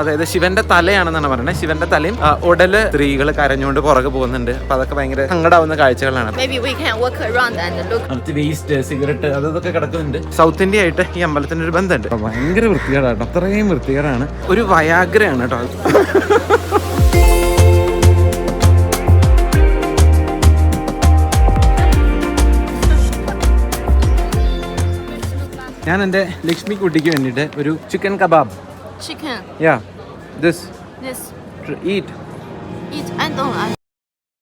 അതായത് ശിവന്റെ തലയാണെന്നാണ് പറയുന്നത്. ശിവന്റെ തലയും ഉടൽ സ്ത്രീകൾ കരഞ്ഞുകൊണ്ട് പുറകെ പോകുന്നുണ്ട്. അപ്പൊ അതൊക്കെ ഭയങ്കര സങ്കടാവുന്ന കാഴ്ചകളാണ്. വേസ്റ്റ് സിഗരറ്റ് അതൊക്കെ കിടക്കുന്നുണ്ട്. സൗത്ത് ഇന്ത്യ ആയിട്ട് ഈ അമ്പലത്തിന്റെ ഒരു ബന്ധമുണ്ട് ഭയങ്കര വൃത്തികേടാണ് അത്രയും വൃത്തികേടാണ്. ഒരു വയാഗ്രയാണ് കേട്ടോ ഞാൻ എന്റെ ലക്ഷ്മി കുട്ടിക്ക് വേണ്ടിയിട്ട് ഒരു chicken kebab Chicken. Yeah. This. This. To Eat. I don't. I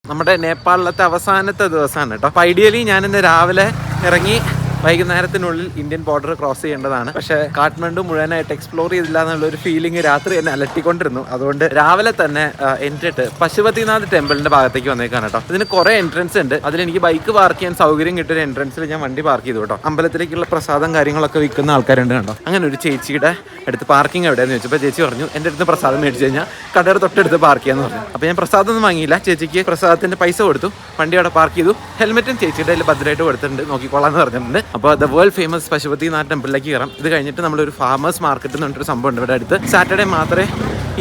നമ്മുടെ നേപ്പാളിലത്തെ അവസാനത്തെ ദിവസമാണ് കേട്ടോ അപ്പൊ ഐഡിയലി ഞാൻ ഇന്ന് രാവിലെ ഇറങ്ങി വൈകുന്നേരത്തിനുള്ളിൽ ഇന്ത്യൻ ബോർഡർ ക്രോസ് ചെയ്യേണ്ടതാണ്. പക്ഷെ കാഠ്മണ്ഡു മുഴുവനായിട്ട് എക്സ്പ്ലോർ ചെയ്തില്ല എന്നുള്ള ഒരു ഫീലിംഗ് രാത്രി എന്നെ അലട്ടിക്കൊണ്ടിരുന്നു. അതുകൊണ്ട് രാവിലെ തന്നെ എൻട്രിട്ട് പശുപതിനാഥ് ടെമ്പിളിന്റെ ഭാഗത്തേക്ക് വന്നേക്കാണ് കേട്ടോ. ഇതിന് കുറെ എൻട്രൻസ് ഉണ്ട്. അതിൽ എനിക്ക് ബൈക്ക് പാർക്ക് ചെയ്യാൻ സൗകര്യം കിട്ടിയ എൻട്രൻസിൽ ഞാൻ വണ്ടി പാർക്ക് ചെയ്തു കേട്ടോ. അമ്പലത്തിലേക്കുള്ള പ്രസാദം കാര്യങ്ങളൊക്കെ വിൽക്കുന്ന ആൾക്കാരുണ്ട് കണ്ടോ അങ്ങനെ ഒരു ചേച്ചിയുടെ അടുത്ത് പാർക്കിംഗ് എവിടെയെന്ന് ചോദിച്ചപ്പോൾ ചേച്ചി പറഞ്ഞു എന്റെ അടുത്ത് പ്രസാദം മേടിച്ചു കഴിഞ്ഞാൽ കടയുടെ തൊട്ടടുത്ത് പാർക്ക് ചെയ്യാന്ന് പറഞ്ഞു. അപ്പോൾ ഞാൻ പ്രസാദം ഒന്നും വാങ്ങിയില്ല. ചേച്ചിക്ക് പ്രസാദത്തിന്റെ പൈസ കൊടുത്തു. വണ്ടി അവിടെ പാർക്ക് ചെയ്തു. ഹെൽമെറ്റും ചേച്ചിയുടെ അതിൽ ഭദ്രമായിട്ട് കൊടുത്തിട്ടുണ്ട്. നോക്കിക്കോളാം എന്ന് പറഞ്ഞിട്ടുണ്ട്. അപ്പോൾ ദ വേൾഡ് ഫേമസ് പശുപതിനാഥ് ടെമ്പിളിലേക്ക് കയറാം. ഇത് കഴിഞ്ഞിട്ട് നമ്മളൊരു ഫാമേഴ്സ് മാർക്കറ്റ് എന്ന് പറഞ്ഞിട്ടൊരു സംഭവം ഉണ്ട് ഇവിടെ അടുത്ത്. സാറ്റർഡേ മാത്രമേ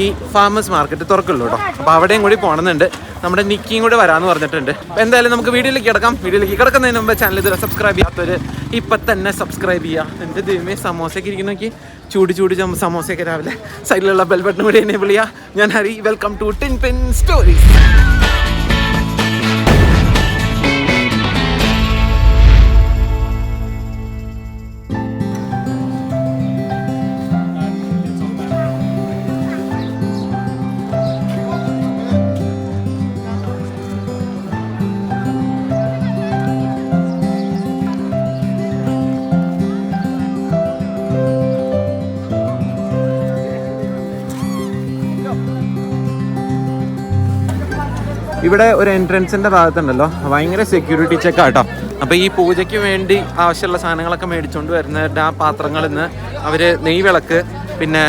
ഈ ഫാമേഴ്സ് മാർക്കറ്റ് തുറക്കുള്ളൂ കേട്ടോ. അപ്പോൾ അവിടെയും കൂടി പോകണമെന്നുണ്ട് നമ്മുടെ നിക്കിയും കൂടെ വരാമെന്ന് പറഞ്ഞിട്ടുണ്ട്. അപ്പോൾ എന്തായാലും നമുക്ക് വീഡിയോയിലേക്ക് കിടക്കാം. വീഡിയോയിലേക്ക് കിടക്കുന്നതിന് മുമ്പ് ചാനൽ ഇതുവരെ സബ്സ്ക്രൈബ് ചെയ്യാത്തവർ ഇപ്പം തന്നെ സബ്സ്ക്രൈബ് ചെയ്യുക എന്റെ ദൈവമേ സമോസയൊക്കെ ഇരിക്കുന്ന നോക്കി. ചൂട് ചൂട് സമോസയൊക്കെ രാവിലെ സൈഡിലുള്ള ബെൽ ബട്ടൺ കൂടി എനേബിൾ ചെയ്യുക ഞാൻ Hari welcome to tin pen stories ഇവിടെ ഒരു എൻട്രൻസിന്റെ ഭാഗത്തുണ്ടല്ലോ. ഭയങ്കര സെക്യൂരിറ്റി ചെക്ക് ആട്ടോ അപ്പൊ ഈ പൂജയ്ക്ക് വേണ്ടി ആവശ്യമുള്ള സാധനങ്ങളൊക്കെ മേടിച്ചുകൊണ്ട് വരുന്നവരുടെ ആ പാത്രങ്ങളിൽ നിന്ന് അവർ നെയ്വിളക്ക് പിന്നെ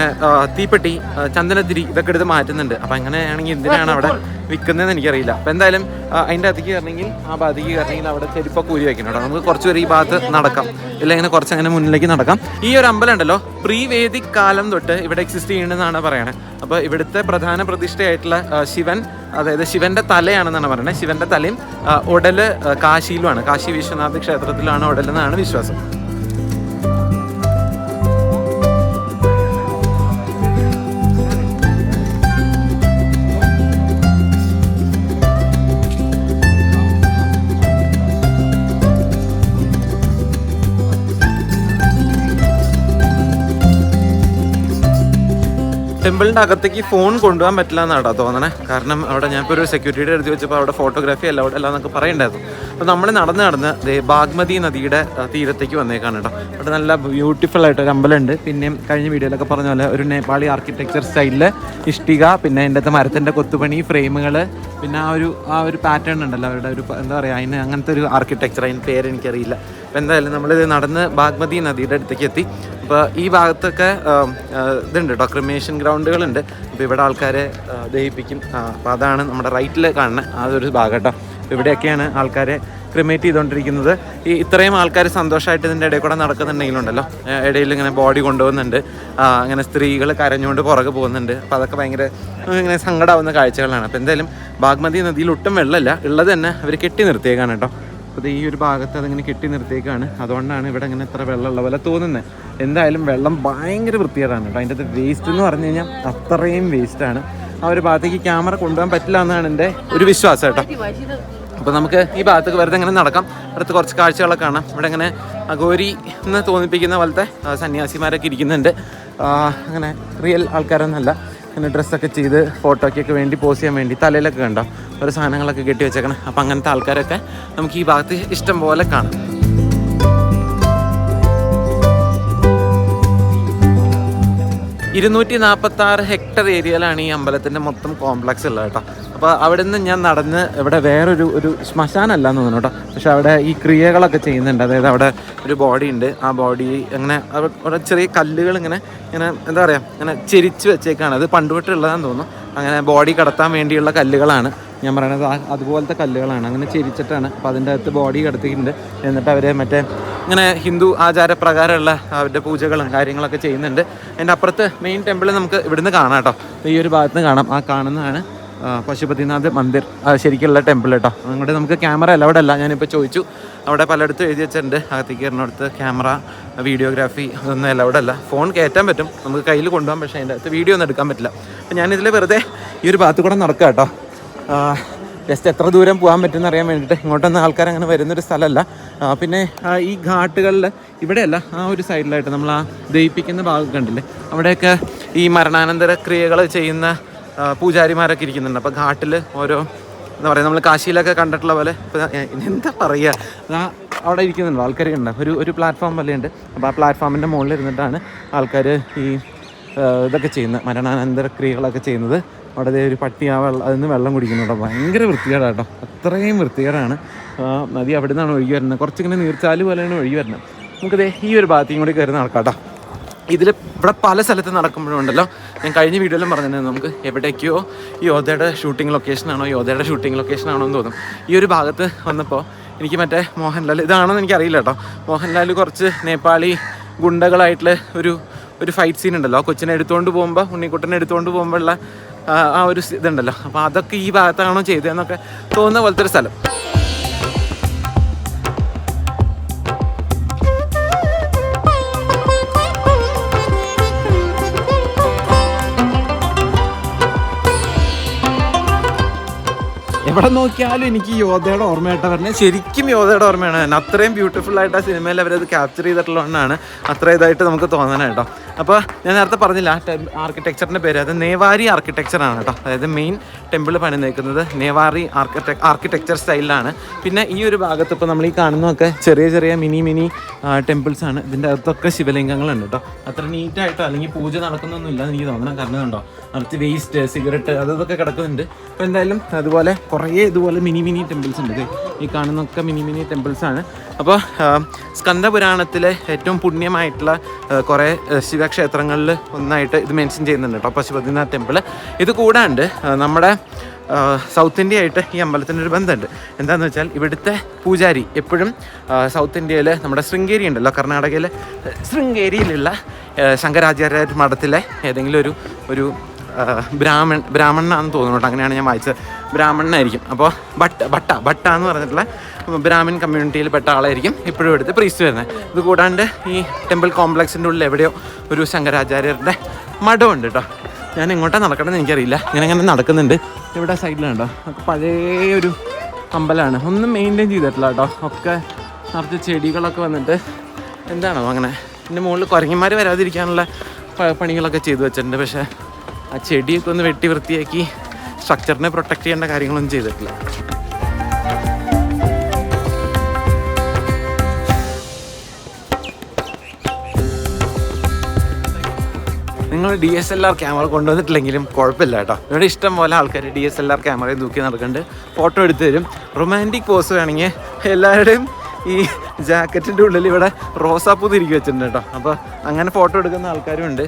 തീപ്പെട്ടി ചന്ദനത്തിരി ഇതൊക്കെ എടുത്ത് മാറ്റുന്നുണ്ട്. അപ്പൊ അങ്ങനെയാണെങ്കിൽ എന്തിനാണ് അവിടെ വിൽക്കുന്നതെന്ന് എനിക്കറിയില്ല. അപ്പൊ എന്തായാലും അതിന്റെ അതിക്ക് കയറണമെങ്കിൽ ആ ഭാഗത്തേക്ക് കയറണമെങ്കിൽ അവിടെ ചെരുപ്പൊക്കെ ഊരി വയ്ക്കണം കേട്ടോ. നമുക്ക് കുറച്ച് പേര് ഈ ഭാഗത്ത് നടക്കാം. ഇല്ല ഇങ്ങനെ കുറച്ച് അങ്ങനെ മുന്നിലേക്ക് നടക്കാം. ഈ ഒരു അമ്പലം ഉണ്ടല്ലോ പ്രീ വേദിക് കാലം തൊട്ട് ഇവിടെ എക്സിസ്റ്റ് ചെയ്യണമെന്നാണ് പറയണത് അപ്പോൾ ഇവിടുത്തെ പ്രധാന പ്രതിഷ്ഠയായിട്ടുള്ള ശിവൻ അതായത് ശിവന്റെ തലയാണെന്നാണ് പറയുന്നത് ശിവന്റെ തലയും ഉടൽ കാശിയിലുമാണ്. കാശി വിശ്വനാഥ് ക്ഷേത്രത്തിലാണ് ഉടലെന്നാണ് വിശ്വാസം. ടെമ്പിളിന്റെ അകത്തേക്ക് ഫോൺ കൊണ്ടുപോകാൻ പറ്റില്ല എന്നാണ് തോന്നണേ. കാരണം അവിടെ ഞാൻ ഒരു സെക്യൂരിറ്റിയുടെ എടുത്ത് വെച്ചപ്പോൾ അവിടെ ഫോട്ടോഗ്രാഫി അല്ല അവിടെ അല്ല എന്നൊക്കെ പറയണ്ടായിരുന്നു. അപ്പോൾ നമ്മൾ നടന്ന് നടന്ന് ദേ ബാഗ്മതി നദിയുടെ തീരത്തേക്ക് വന്നേക്കാണ് കേട്ടോ. അവിടെ നല്ല ബ്യൂട്ടിഫുൾ ആയിട്ട് ഒരു അമ്പലമുണ്ട്. പിന്നെയും കഴിഞ്ഞ വീഡിയോയിലൊക്കെ പറഞ്ഞ പോലെ ഒരു നേപ്പാളി ആർക്കിടെക്ചർ സ്റ്റൈലിൽ ഇഷ്ടിക പിന്നെ അതിന്റെ അകത്ത് മരത്തിന്റെ കൊത്തുപണി ഫ്രെയിമുകൾ പിന്നെ ആ ഒരു ആ ഒരു പാറ്റേൺ ഉണ്ടല്ലോ. അവരുടെ ഒരു എന്താ പറയുക അതിന് അങ്ങനത്തെ ഒരു ആർക്കിടെക്ചർ അതിന് പേര് എനിക്കറിയില്ല. അപ്പോൾ എന്തായാലും നമ്മളിത് നടന്ന് ബാഗ്മതി നദിയുടെ അടുത്തേക്ക് എത്തി. അപ്പോൾ ഈ ഭാഗത്തൊക്കെ ഇതുണ്ട് കേട്ടോ ക്രിമേഷൻ ഗ്രൗണ്ടുകളുണ്ട്. അപ്പോൾ ഇവിടെ ആൾക്കാരെ ദഹിപ്പിക്കും. അപ്പോൾ അതാണ് നമ്മുടെ റൈറ്റിൽ കാണുന്ന ആ ഒരു ഭാഗം കേട്ടോ ഇവിടെയൊക്കെയാണ് ആൾക്കാരെ ക്രിമേറ്റ് ചെയ്തുകൊണ്ടിരിക്കുന്നത് ഈ ഇത്രയും ആൾക്കാർ സന്തോഷമായിട്ട് ഇതിന്റെ ഇടയിൽ കൂടെ നടക്കുന്നുണ്ടെങ്കിലുണ്ടല്ലോ. ഇടയിൽ ഇങ്ങനെ ബോഡി കൊണ്ടുപോകുന്നുണ്ട്. അങ്ങനെ സ്ത്രീകൾ കരഞ്ഞുകൊണ്ട് പുറകെ പോകുന്നുണ്ട്. അപ്പോൾ അതൊക്കെ ഭയങ്കര ഇങ്ങനെ സങ്കടാവുന്ന കാഴ്ചകളാണ്. അപ്പോൾ എന്തായാലും ബാഗ്മതി നദിയിൽ ഒട്ടും വെള്ളമില്ല. ഉള്ളത് തന്നെ അവർ കെട്ടി നിർത്തിയേക്കാണ് കേട്ടോ അപ്പോൾ ഈ ഒരു ഭാഗത്ത് അതിങ്ങനെ കെട്ടി നിർത്തിയേക്കാണ്. അതുകൊണ്ടാണ് ഇവിടെ ഇങ്ങനെ ഇത്ര വെള്ളമുള്ള പോലെ തോന്നുന്നത് എന്തായാലും വെള്ളം ഭയങ്കര വൃത്തികേടാണ് കേട്ടോ. അതിന്റെ വേസ്റ്റ് എന്ന് പറഞ്ഞു കഴിഞ്ഞാൽ അത്രയും വേസ്റ്റാണ് ആ ഒരു ഭാഗത്തേക്ക് ക്യാമറ കൊണ്ടുപോകാൻ പറ്റില്ല എന്നാണ് എന്റെ ഒരു വിശ്വാസം കേട്ടോ. അപ്പോൾ നമുക്ക് ഈ ഭാഗത്തേക്ക് വെറുതെ ഇങ്ങനെ നടക്കാം. അടുത്ത് കുറച്ച് കാഴ്ചകളൊക്കെ കാണാം. ഇവിടെ ഇങ്ങനെ അഘോരി എന്ന് തോന്നിപ്പിക്കുന്ന പോലത്തെ സന്യാസിമാരൊക്കെ ഇരിക്കുന്നുണ്ട്. അങ്ങനെ റിയൽ ആൾക്കാരൊന്നുമല്ല. അങ്ങനെ ഡ്രസ്സൊക്കെ ചെയ്ത് ഫോട്ടോയ്ക്കൊക്കെ വേണ്ടി പോസ് ചെയ്യാൻ വേണ്ടി തലയിലൊക്കെ കണ്ടോ? ഓരോ സാധനങ്ങളൊക്കെ കെട്ടി വെച്ചേക്കണം. അപ്പം അങ്ങനത്തെ ആൾക്കാരൊക്കെ നമുക്ക് ഈ ഭാഗത്ത് ഇഷ്ടം പോലെ കാണാം. ഇരുന്നൂറ്റി നാൽപ്പത്തി ആറ് ഹെക്ടർ ഏരിയയിലാണ് ഈ അമ്പലത്തിന്റെ മൊത്തം കോംപ്ലക്സ് ഉള്ളത് കേട്ടോ. അപ്പോൾ അവിടെ നിന്ന് ഞാൻ നടന്ന് ഇവിടെ വേറൊരു ഒരു ശ്മശാനല്ല എന്ന് തോന്നുന്നു കേട്ടോ. പക്ഷേ അവിടെ ഈ ക്രിയകളൊക്കെ ചെയ്യുന്നുണ്ട്. അതായത് അവിടെ ഒരു ബോഡി ഉണ്ട്. ആ ബോഡി അങ്ങനെ അവ- അവിടെ ചെറിയ കല്ലുകൾ ഇങ്ങനെ ഇങ്ങനെ എന്താ പറയുക? ഇങ്ങനെ ചെരിച്ച് വെച്ചേക്കാണ്. അത് പണ്ടുപെട്ടുള്ളതാന്ന് തോന്നുന്നു. അങ്ങനെ ബോഡി കടത്താൻ വേണ്ടിയുള്ള കല്ലുകളാണ്. ഞാൻ പറയണത് അതുപോലത്തെ കല്ലുകളാണ്. അങ്ങനെ ചെരിച്ചിട്ടാണ്. അപ്പോൾ അതിന്റെ അകത്ത് ബോഡി കിടത്തിയിട്ടുണ്ട്. എന്നിട്ട് അവർ മറ്റേ ഇങ്ങനെ ഹിന്ദു ആചാരപ്രകാരമുള്ള അവരുടെ പൂജകളും കാര്യങ്ങളൊക്കെ ചെയ്യുന്നുണ്ട്. അതിന്റെ അപ്പുറത്ത് മെയിൻ ടെമ്പിൾ നമുക്ക് ഇവിടുന്ന് കാണാം കേട്ടോ. ഈ ഒരു ഭാഗത്ത് നിന്ന് കാണാം. ആ കാണുന്നതാണ് പശുപതിനാഥ് മന്ദിർ. ശരിക്കുള്ള ടെമ്പിൾ കേട്ടോ. അങ്ങോട്ട് നമുക്ക് ക്യാമറ അവിടെ അല്ല. ഞാനിപ്പോൾ ചോദിച്ചു. അവിടെ പലയിടത്തും എഴുതി വെച്ചിട്ടുണ്ട്. അകത്തേക്ക് കയറുന്നിടത്ത് ക്യാമറ വീഡിയോഗ്രാഫി അതൊന്നും അവിടെ അല്ല. ഫോൺ കയറ്റാൻ പറ്റും. നമുക്ക് കയ്യിൽ കൊണ്ടുപോകാം. പക്ഷേ അതിന്റെ അകത്ത് വീഡിയോ ഒന്നും എടുക്കാൻ പറ്റില്ല. അപ്പം ഞാനിതിൽ വെറുതെ ഈ ഒരു ഭാഗത്ത് കൂടെ നടക്കുക കേട്ടോ. ജസ്റ്റ് എത്ര ദൂരം പോകാൻ പറ്റുമെന്ന് അറിയാൻ വേണ്ടിയിട്ട് ഇങ്ങോട്ടൊന്നും ആൾക്കാർ അങ്ങനെ വരുന്നൊരു സ്ഥലമല്ല. പിന്നെ ഈ ഘാട്ടുകളിൽ ഇവിടെയല്ല ആ ഒരു സൈഡിലായിട്ട് നമ്മൾ ആ ദയിപ്പിക്കുന്ന ഭാഗം കണ്ടില്ലേ? അവിടെയൊക്കെ ഈ മരണാനന്തര ക്രിയകൾ ചെയ്യുന്ന പൂജാരിമാരൊക്കെ ഇരിക്കുന്നുണ്ട്. അപ്പോൾ ഘാട്ടിൽ ഓരോ എന്താ പറയുക നമ്മൾ കാശിയിലൊക്കെ കണ്ടിട്ടുള്ള പോലെ എന്താ പറയുക അവിടെ ഇരിക്കുന്നുണ്ട് ആൾക്കാർ ഉണ്ട് ഒരു ഒരു പ്ലാറ്റ്ഫോം പോലെയുണ്ട് അപ്പോൾ ആ പ്ലാറ്റ്ഫോമിന്റെ മുകളിൽ ഇരുന്നിട്ടാണ് ആൾക്കാർ ഈ ഇതൊക്കെ ചെയ്യുന്നത് മരണാനന്തര ക്രിയകളൊക്കെ ചെയ്യുന്നത്. അവിടെ ഒരു പട്ടി ആ വെള്ളം അതിൽ നിന്ന് വെള്ളം കുടിക്കുന്നുണ്ടോ ഭയങ്കര വൃത്തികേടാണ് കേട്ടോ. അത്രയും വൃത്തികേടാണ്. നദി അവിടെ നിന്നാണ് ഒഴുകി വരുന്നത്. കുറച്ചിങ്ങനെ നീർച്ചാൽ പോലെയാണ് ഒഴുകി വരുന്നത്. നമുക്കതേ ഈ ഒരു ഭാഗത്തേക്കും കൂടി കയറി നടക്കാം കേട്ടോ. ഇതിൽ ഇവിടെ പല സ്ഥലത്ത് നടക്കുമ്പോഴുണ്ടല്ലോ. ഞാൻ കഴിഞ്ഞ വീഡിയോയിലും പറഞ്ഞിരുന്നു നമുക്ക് എവിടേക്കോ യോധയുടെ ഷൂട്ടിംഗ് ലൊക്കേഷനാണോ യോധയുടെ ഷൂട്ടിംഗ് ലൊക്കേഷനാണോ എന്ന് തോന്നും. ഈ ഒരു ഭാഗത്ത് വന്നപ്പോൾ എനിക്ക് മറ്റേ മോഹൻലാൽ ഇതാണെന്ന് എനിക്കറിയില്ല കേട്ടോ. മോഹൻലാൽ കുറച്ച് നേപ്പാളി ഗുണ്ടകളായിട്ടുള്ള ഒരു ഒരു ഫൈറ്റ് സീൻ ഉണ്ടല്ലോ. കൊച്ചിനെ എടുത്തുകൊണ്ട് പോകുമ്പോൾ ഉണ്ണിക്കുട്ടനെ എടുത്തുകൊണ്ട് പോകുമ്പോഴുള്ള ആ ഒരു ഇതുണ്ടല്ലോ. അപ്പോൾ അതൊക്കെ ഈ ഭാഗത്താണോ ചെയ്തതെന്നൊക്കെ തോന്നുന്ന പോലത്തെ ഒരു സ്ഥലം. എവിടെ നോക്കിയാലും എനിക്ക് യോധയുടെ ഓർമ്മയായിട്ട് പറഞ്ഞത് ശരിക്കും യോധയുടെ ഓർമ്മയാണ്. തന്നെ അത്രയും ബ്യൂട്ടിഫുൾ ആയിട്ട് ആ സിനിമയിൽ അവരത് ക്യാപ്ചർ ചെയ്തിട്ടുള്ളതുകൊണ്ടാണ് അത്ര ഇതായിട്ട് നമുക്ക് തോന്നണം കേട്ടോ. അപ്പോൾ ഞാൻ നേരത്തെ പറഞ്ഞില്ല ആർക്കിടെക്ചറിന്റെ പേര് അത് നേവാരി ആർക്കിടെക്ചർ ആണ് കേട്ടോ. അതായത് മെയിൻ ടെമ്പിൾ പണിതേക്കുന്നത് നേവാറി ആർക്കിടെക് ആർക്കിടെക്ചർ സ്റ്റൈലിലാണ് പിന്നെ ഈ ഒരു ഭാഗത്ത് ഇപ്പോൾ നമ്മൾ ഈ കാണുന്നതൊക്കെ ചെറിയ ചെറിയ മിനി മിനി ടെമ്പിൾസ് ആണ്. ഇതിന്റെ അകത്തൊക്കെ ശിവലിംഗങ്ങളുണ്ട് കേട്ടോ. അത്ര നീറ്റായിട്ടോ അല്ലെങ്കിൽ പൂജ നടക്കുന്നൊന്നുമില്ല എനിക്ക് തോന്നണം. കാരണം കണ്ടോ അടുത്ത് വേസ്റ്റ് സിഗരറ്റ് അതൊക്കെ കിടക്കുന്നുണ്ട്. അപ്പോൾ എന്തായാലും അതുപോലെ കുറേ ഇതുപോലെ മിനി മിനി ടെമ്പിൾസ് ഉണ്ട് ഈ കാണുന്നൊക്കെ മിനി മിനി ടെമ്പിൾസ് ആണ്. അപ്പോൾ സ്കന്ദപുരാണത്തിലെ ഏറ്റവും പുണ്യമായിട്ടുള്ള കുറേ ശിവക്ഷേത്രങ്ങളിൽ ഒന്നായിട്ട് ഇത് മെൻഷൻ ചെയ്യുന്നുണ്ട് കേട്ടോ അപ്പോൾ ശിവദിനാഥ് ടെമ്പിൾ ഇത് കൂടാണ്ട് നമ്മുടെ സൗത്ത് ഇന്ത്യ ആയിട്ട് ഈ അമ്പലത്തിന്റെ ഒരു ബന്ധമുണ്ട്. എന്താണെന്ന് വെച്ചാൽ ഇവിടുത്തെ പൂജാരി എപ്പോഴും സൗത്ത് ഇന്ത്യയിൽ നമ്മുടെ ശൃംഗേരി ഉണ്ടല്ലോ കർണാടകയിലെ ശൃംഗേരിയിലുള്ള ശങ്കരാചാര്യ മഠത്തിലെ ഏതെങ്കിലും ഒരു ഒരു ബ്രാഹ്മൺ ബ്രാഹ്മണനാണെന്ന് തോന്നുന്നു അങ്ങനെയാണ് ഞാൻ വായിച്ചത്. ബ്രാഹ്മണനായിരിക്കും. അപ്പോൾ ഭട്ട ഭട്ട ഭട്ട എന്ന് പറഞ്ഞിട്ടുള്ള ബ്രാഹ്മിൻ കമ്മ്യൂണിറ്റിയിൽ പെട്ട ആളായിരിക്കും ഇപ്പോഴും എടുത്ത് പ്രീസ്റ്റ് വരുന്നത്. ഇത് കൂടാണ്ട് ഈ ടെമ്പിൾ കോംപ്ലക്സിന്റെ ഉള്ളിൽ എവിടെയോ ഒരു ശങ്കരാചാര്യരുടെ മഠമുണ്ട് കേട്ടോ. ഞാൻ എങ്ങോട്ടാണ് നടക്കണമെന്ന് എനിക്കറിയില്ല. ഇങ്ങനെ ഇങ്ങനെ നടക്കുന്നുണ്ട്. ഇവിടെ സൈഡിലുണ്ടോ ഒക്കെ പഴയ ഒരു അമ്പലമാണ്. ഒന്നും മെയിന്റെയിൻ ചെയ്തിട്ടില്ല കേട്ടോ. ഒക്കെ നിറച്ച് ചെടികളൊക്കെ വന്നിട്ട് എന്താണോ അങ്ങനെ. എന്റെ മുകളിൽ കുരങ്ങന്മാർ വരാതിരിക്കാനുള്ള പണികളൊക്കെ ചെയ്തു വെച്ചിട്ടുണ്ട്. പക്ഷേ ആ ചെടിയൊക്കെ ഒന്ന് വെട്ടി വൃത്തിയാക്കി സ്ട്രക്ചറിനെ പ്രൊട്ടക്ട് ചെയ്യേണ്ട കാര്യങ്ങളൊന്നും ചെയ്തിട്ടില്ല. നിങ്ങൾ D S L R camera കൊണ്ടുവന്നിട്ടില്ലെങ്കിലും കുഴപ്പമില്ല കേട്ടോ. ഇവിടെ ഇഷ്ടം പോലെ ആൾക്കാർ ഡി എസ് എൽ ആർ ക്യാമറയിൽ തൂക്കി നടക്കുന്നുണ്ട്. ഫോട്ടോ എടുത്തു തരും. റൊമാന്റിക് പോസ് വേണമെങ്കിൽ എല്ലാവരുടെയും ഈ ജാക്കറ്റിന്റെ ഉള്ളിൽ ഇവിടെ റോസാപ്പൂ തിരികെ വെച്ചിട്ടുണ്ട് കേട്ടോ. അപ്പോൾ അങ്ങനെ ഫോട്ടോ എടുക്കുന്ന ആൾക്കാരും ഉണ്ട്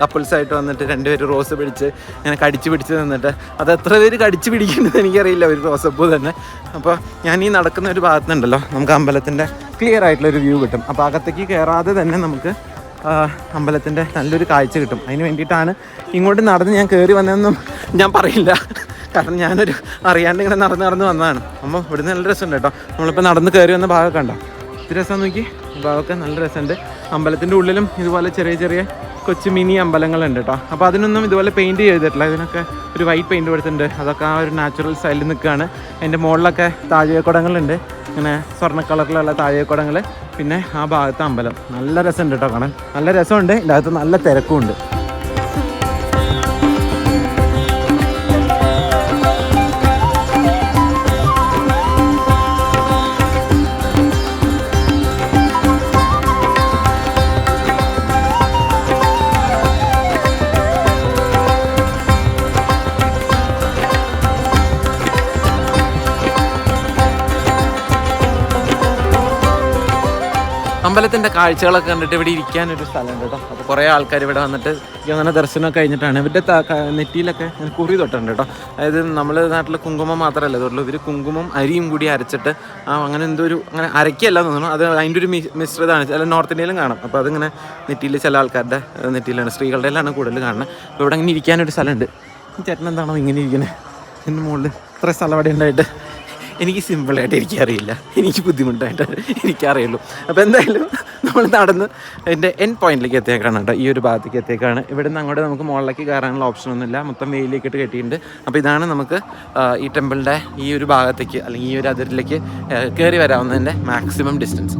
കപ്പിൾസായിട്ട് വന്നിട്ട് രണ്ടുപേര് റോസ് പിടിച്ച് ഇങ്ങനെ കടിച്ച് പിടിച്ച് നിന്നിട്ട്. അത് എത്ര പേര് കടിച്ച് പിടിക്കുന്നത് എനിക്കറിയില്ല ഒരു റോസാപ്പൂ തന്നെ. അപ്പോൾ ഞാൻ ഈ നടക്കുന്ന ഒരു ഭാഗത്തുണ്ടല്ലോ. നമുക്ക് അമ്പലത്തിന്റെ ക്ലിയർ ആയിട്ടുള്ള ഒരു വ്യൂ കിട്ടും. അപ്പോൾ അകത്തേക്ക് കയറാതെ തന്നെ നമുക്ക് അമ്പലത്തിന്റെ നല്ലൊരു കാഴ്ച കിട്ടും. അതിന് വേണ്ടിയിട്ടാണ് ഇങ്ങോട്ട് നടന്ന് ഞാൻ കയറി വന്നതെന്നും ഞാൻ പറയില്ല. കാരണം ഞാനൊരു അറിയാണ്ട് ഇങ്ങനെ നടന്ന് നടന്ന് വന്നതാണ്. അപ്പോൾ ഇവിടുന്ന് നല്ല രസമുണ്ട് കേട്ടോ. നമ്മളിപ്പോൾ നടന്ന് കയറി വന്ന ഭാഗമൊക്കെ ഉണ്ടോ ഇത് രസം നോക്കി. ഭാഗമൊക്കെ നല്ല രസമുണ്ട്. അമ്പലത്തിന്റെ ഉള്ളിലും ഇതുപോലെ ചെറിയ ചെറിയ കൊച്ചു മിനി അമ്പലങ്ങളുണ്ട് കേട്ടോ. അപ്പോൾ അതിനൊന്നും ഇതുപോലെ പെയിന്റ് ചെയ്തിട്ടില്ല. ഇതിനൊക്കെ ഒരു വൈറ്റ് പെയിന്റ് കൊടുത്തിട്ടുണ്ട്. അതൊക്കെ ആ ഒരു നാച്ചുറൽ സ്റ്റൈലിൽ നിൽക്കുകയാണ്. അതിന്റെ മുകളിലൊക്കെ താഴെക്കുടങ്ങളുണ്ട് ഇങ്ങനെ സ്വർണ കളറിലുള്ള താഴെക്കുടങ്ങൾ പിന്നെ ആ ഭാഗത്തെ അമ്പലം. നല്ല രസമുണ്ട് കേട്ടോ കാണാൻ. നല്ല രസമുണ്ട്. ഇതിന്റെ അകത്ത് നല്ല തിരക്കും ഉണ്ട് അമ്പലത്തിന്റെ കാഴ്ചകളൊക്കെ കണ്ടിട്ട് ഇവിടെ ഇരിക്കാൻ ഒരു സ്ഥലമുണ്ട് കേട്ടോ അപ്പോൾ കുറേ ആൾക്കാർ ഇവിടെ വന്നിട്ട് അങ്ങനെ ദർശനമൊക്കെ കഴിഞ്ഞിട്ടാണ്. ഇവരുടെ നെറ്റിയിലൊക്കെ കുറി തൊട്ടുണ്ട് കേട്ടോ അതായത് നമ്മൾ നാട്ടിൽ കുങ്കുമം മാത്രമല്ല ഇതുള്ളൂ ഇവർ കുങ്കുമം അരിയും കൂടി അരച്ചിട്ട് ആ അങ്ങനെ എന്തോ ഒരു അങ്ങനെ അരയ്ക്കല്ല തോന്നുന്നു. അത് അതിന്റെ ഒരു മിശ്രിതമാണ്. ചില നോർത്ത് ഇന്ത്യയിലും കാണാം. അപ്പോൾ അതിങ്ങനെ നെറ്റിയിൽ ചില ആൾക്കാരുടെ നെറ്റിയിലാണ്. സ്ത്രീകളുടെ എല്ലാം കൂടുതൽ കാണുന്നത്. അപ്പോൾ ഇവിടെ ഇങ്ങനെ ഇരിക്കാനൊരു സ്ഥലമുണ്ട്. ചേട്ടൻ എന്താണോ ഇങ്ങനെ ഇരിക്കുന്നത് എന്റെ മുകളിൽ ഇത്ര സ്ഥലം അവിടെ ഉണ്ടായിട്ട്. എനിക്ക് സിമ്പിളായിട്ട് എനിക്കറിയില്ല എനിക്ക് ബുദ്ധിമുട്ടായിട്ട് എനിക്കറിയുള്ളൂ. അപ്പോൾ എന്തായാലും നമ്മൾ നടന്ന് എന്റെ എൻ പോയിന്റിലേക്ക് എത്തിയേക്കാണ് കേട്ടോ. ഈ ഒരു ഭാഗത്തേക്ക് എത്തിയേക്കാണ്. ഇവിടെ നിന്ന് അങ്ങോട്ട് നമുക്ക് മുകളിലേക്ക് കയറാനുള്ള ഓപ്ഷനൊന്നുമില്ല മൊത്തം വെയിലേക്ക് ഇട്ട് കെട്ടിയിട്ടുണ്ട്. അപ്പോൾ ഇതാണ് നമുക്ക് ഈ ടെമ്പിളിന്റെ ഈ ഒരു ഭാഗത്തേക്ക് അല്ലെങ്കിൽ ഈ ഒരു അതിരിലേക്ക് കയറി വരാവുന്നതിന്റെ മാക്സിമം ഡിസ്റ്റൻസ്